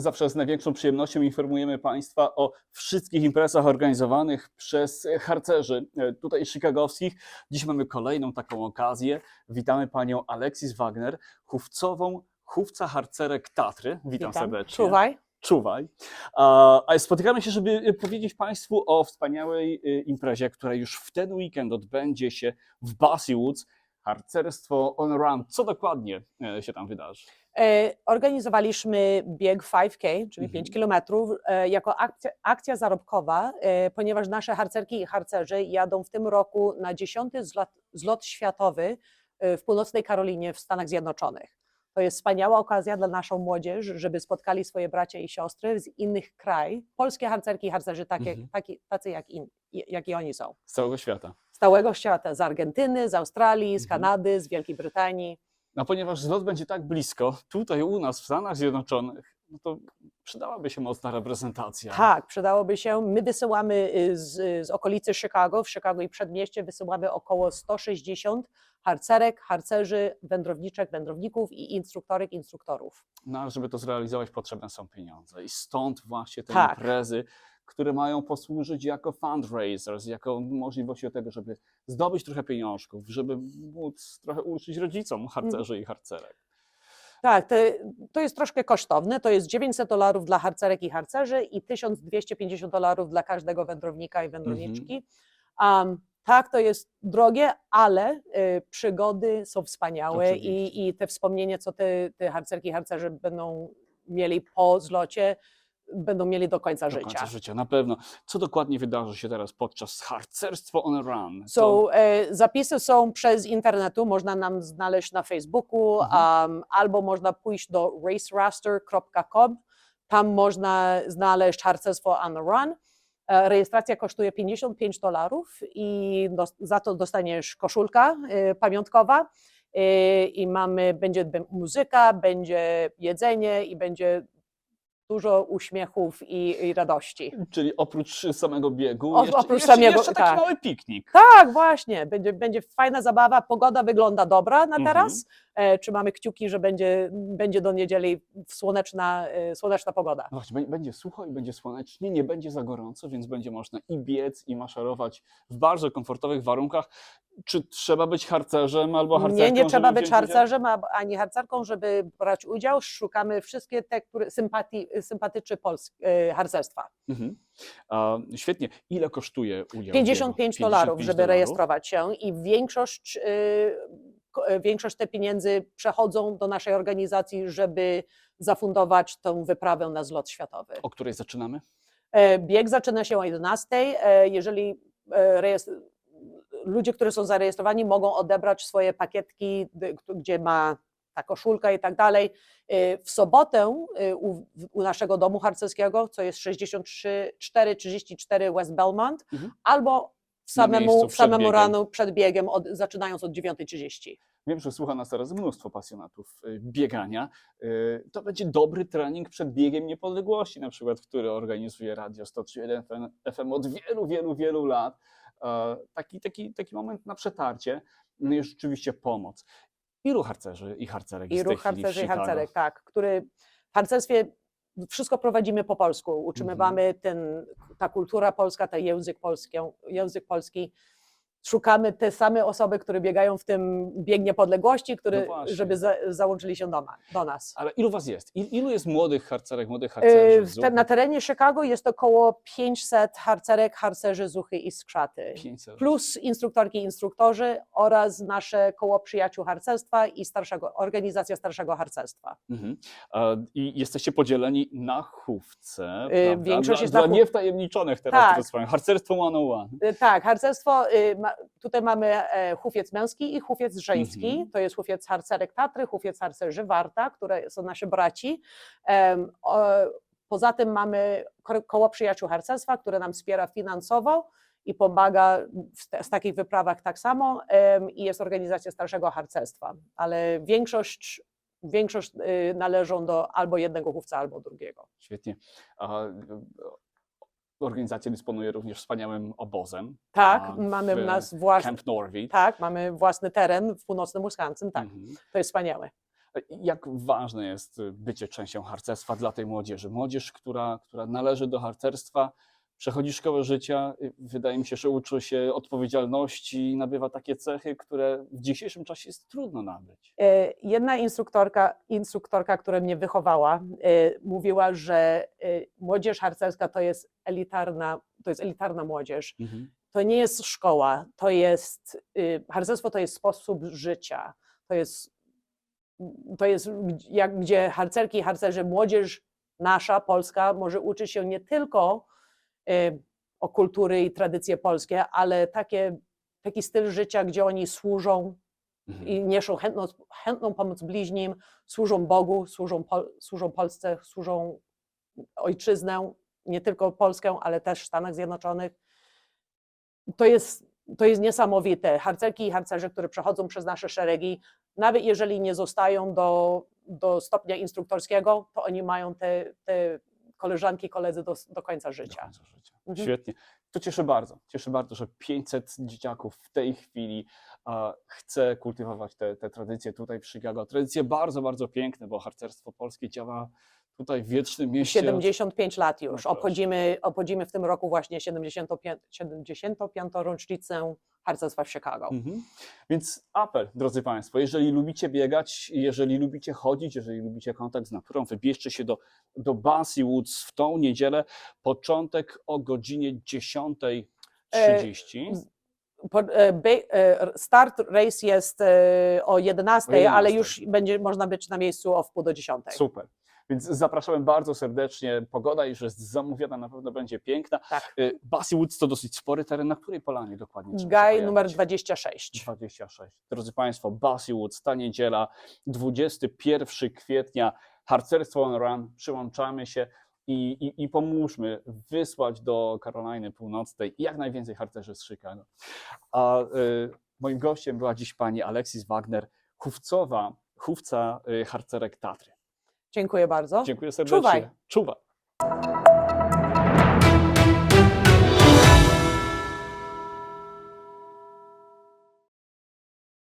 Zawsze z największą przyjemnością informujemy Państwa o wszystkich imprezach organizowanych przez harcerzy e, tutaj chicagowskich. Dziś mamy kolejną taką okazję. Witamy Panią Alexis Wagner, chówcową chówca harcerek Tatry. Witam, serdecznie. Czuwaj. Czuwaj. A spotykamy się, żeby powiedzieć Państwu o wspaniałej y, imprezie, która już w ten weekend odbędzie się w Bassy Woods. Harcerstwo on run. Co dokładnie e, się tam wydarzy? E, Organizowaliśmy bieg 5K, czyli Mhm. 5 kilometrów, e, jako akcja, akcja zarobkowa, ponieważ nasze harcerki i harcerzy jadą w tym roku na 10. zlot, zlot światowy w północnej Karolinie w Stanach Zjednoczonych. To jest wspaniała okazja dla naszą młodzież, żeby spotkali swoje bracia i siostry z innych krajów. Polskie harcerki i harcerzy takie, Mhm. taki, tacy jak, in, jak i oni są. Z całego świata. Z całego świata, z Argentyny, z Australii, z Mhm. Kanady, z Wielkiej Brytanii. No ponieważ zlot będzie tak blisko, tutaj u nas w Stanach Zjednoczonych, no to przydałaby się mocna reprezentacja. Tak, przydałoby się. My wysyłamy y, z, z okolicy Chicago, w Chicago i przedmieście wysyłamy około 160 harcerek, harcerzy, wędrowniczek, wędrowników i instruktorek, instruktorów. No ale żeby to zrealizować potrzebne są pieniądze i stąd właśnie te Tak. imprezy, które mają posłużyć jako fundraisers, jako możliwość do tego, żeby zdobyć trochę pieniążków, żeby móc trochę uczyć rodzicom harcerzy i harcerek. Tak, to jest troszkę kosztowne. To jest 900 dolarów dla harcerek i harcerzy i 1250 dolarów dla każdego wędrownika i wędrowniczki. Um, tak, to jest drogie, ale y, przygody są wspaniałe i, i te wspomnienia, co te, te harcerki i harcerze będą mieli po zlocie, będą mieli do końca Do życia. końca życia, na pewno. Co dokładnie wydarzy się teraz podczas harcerstwo on run? To- Są, e, zapisy są przez internetu, można nam znaleźć na Facebooku, Mhm. um, albo można pójść do raceraster.com, tam można znaleźć harcerstwo on the run. E, Rejestracja kosztuje 55 dolarów i dos- za to dostaniesz koszulka e, pamiątkowa e, i mamy, będzie muzyka, będzie jedzenie i będzie dużo uśmiechów i, i radości. Czyli oprócz samego biegu, O- jeszcze, oprócz jeszcze, samego- jeszcze taki tak. mały piknik. Tak, właśnie. Będzie, będzie fajna zabawa. Pogoda wygląda dobra na Mhm. teraz. E, trzymamy kciuki, że będzie, będzie do niedzieli słoneczna, e, słoneczna pogoda. No właśnie, bę- będzie sucho i będzie słonecznie, nie będzie za gorąco, więc będzie można i biec, i maszerować w bardzo komfortowych warunkach. Czy trzeba być harcerzem albo harcerką? Nie, nie trzeba być udział? harcerzem a- ani harcerką, żeby brać udział. Szukamy wszystkie te, które sympatii, sympatyczy Pols- e, harcerstwa. Mhm. A, świetnie. Ile kosztuje udział? w 55 biegu? dolarów, żeby dolarów. rejestrować się i większość, ko- y, większość te pieniędzy przechodzą do naszej organizacji, żeby zafundować tą wyprawę na zlot światowy. O której zaczynamy? E, Bieg zaczyna się o 11. E, Jeżeli e, rejestr... ludzie, którzy są zarejestrowani, mogą odebrać swoje pakietki, gdzie ma ta koszulka i tak dalej. E, W sobotę e, u, u naszego domu harcerskiego, co jest 63 434 West Belmont, Mhm. albo samemu, samemu rano przed biegiem, od, zaczynając od 9.30. Wiem, że słucha nas teraz mnóstwo pasjonatów y, biegania. Y, To będzie dobry trening przed biegiem niepodległości, na przykład, który organizuje Radio 103.1 FM- FM od wielu, wielu, wielu lat. E, Taki, taki, taki moment na przetarcie no i rzeczywiście pomoc. Ilu harcerzy i harcerek I jest ruch harcerzy i harcerek, tak, który w harcerstwie wszystko prowadzimy po polsku. Utrzymywamy Mhm. ten, ta kultura polska, ten język, polski, język polski. Szukamy te same osoby, które biegają w tym bieg niepodległości, które, No żeby za, załączyli się do, ma, do nas. Ale ilu was jest? Il- Ilu jest młodych harcerek, młodych Yy, harcerzy? te, na terenie Chicago jest około 500 harcerek, harcerzy, zuchy i skrzaty. 500. Plus instruktorki, instruktorzy oraz nasze koło przyjaciół harcerstwa i starszego, organizacja starszego harcerstwa. Mhm. I jesteście podzieleni na chówce. Yy, większość dla, jest dla na chów- niewtajemniczonych teraz, Tak. słuchają. Harcerstwo 101. Y, Tak, harcerstwo, y, ma, tutaj mamy e, hufiec męski i hufiec żeński. Mhm. To jest hufiec harcerek Tatry, hufiec harcerzy Warta, które są nasi braci. Poza tym mamy ko- koło przyjaciół harcerstwa, które nam wspiera finansowo i pomaga w, takich wyprawach tak samo i jest organizacja starszego harcerstwa, ale większość, większość y, należą do albo jednego chówca, albo drugiego. Świetnie. A, organizacja dysponuje również wspaniałym obozem. Tak, a, mamy w nas własny, Camp Norwid. tak, mamy własny teren w północnym Wisconsin, tak. Mhm. To jest wspaniałe. Jak ważne jest y, bycie częścią harcerstwa dla tej młodzieży? Młodzież, która, która należy do harcerstwa, przechodzi szkołę życia, y, wydaje mi się, że uczy się odpowiedzialności, nabywa takie cechy, które w dzisiejszym czasie jest trudno nabyć. E, Jedna instruktorka, instruktorka, która mnie wychowała, e, mówiła, że e, młodzież harcerska to jest elitarna, to jest elitarna młodzież. To nie jest szkoła, to jest y, harcerstwo to jest sposób życia. To jest, to jest gdzie- jak, gdzie harcerki i harcerze, młodzież nasza, polska, może uczyć się nie tylko o kultury i tradycje polskie, ale takie, taki styl życia, gdzie oni służą Mhm. i nieszą chętną, chętną pomoc bliźnim, służą Bogu, służą, Pol, służą Polsce, służą ojczyznę, nie tylko Polskę, ale też Stanach Zjednoczonych. To jest, to jest niesamowite. Harcerki i harcerze, które przechodzą przez nasze szeregi, nawet jeżeli nie zostają do, do stopnia instruktorskiego, to oni mają te, te koleżanki, koledzy do, do końca Do życia. końca życia. Mhm. Świetnie. To cieszy bardzo. Cieszy bardzo, że 500 dzieciaków w tej chwili a, chce kultywować te, te tradycje tutaj w Chicago. Tradycje bardzo, bardzo piękne, bo harcerstwo polskie działa tutaj w wiecznym mieście. od- 75 lat już. No. Obchodzimy, obchodzimy w tym roku właśnie 75, 75. rocznicę harcerstwa w Chicago. Mhm. Więc apel, drodzy Państwo, jeżeli lubicie biegać, jeżeli lubicie chodzić, jeżeli lubicie kontakt z naturą, wybierzcie się do, do Bassy Woods w tą niedzielę. Początek o godzinie 10.30. z- Po- e, bie- e, Start race jest e, o 11, O 11. ale już będzie można być na miejscu o wpół do 10. Super. Więc zapraszamy bardzo serdecznie. Pogoda już jest zamówiona, na pewno będzie piękna. Tak. Y, Woods to dosyć spory teren. Na której polanie dokładnie Gaj pojawić? numer 26. 26. Drodzy Państwo, Bassy Woods, ta niedziela, 21 kwietnia, harcerstwo on run, przyłączamy się i, i, i pomóżmy wysłać do Karoliny Północnej jak najwięcej harcerzy z Chicago. A y, moim gościem była dziś pani Alexis Wagner, chówcowa, chówca y, harcerek Tatry. Dziękuję bardzo. Dziękuję serdecznie. Czuwaj. Czuwaj.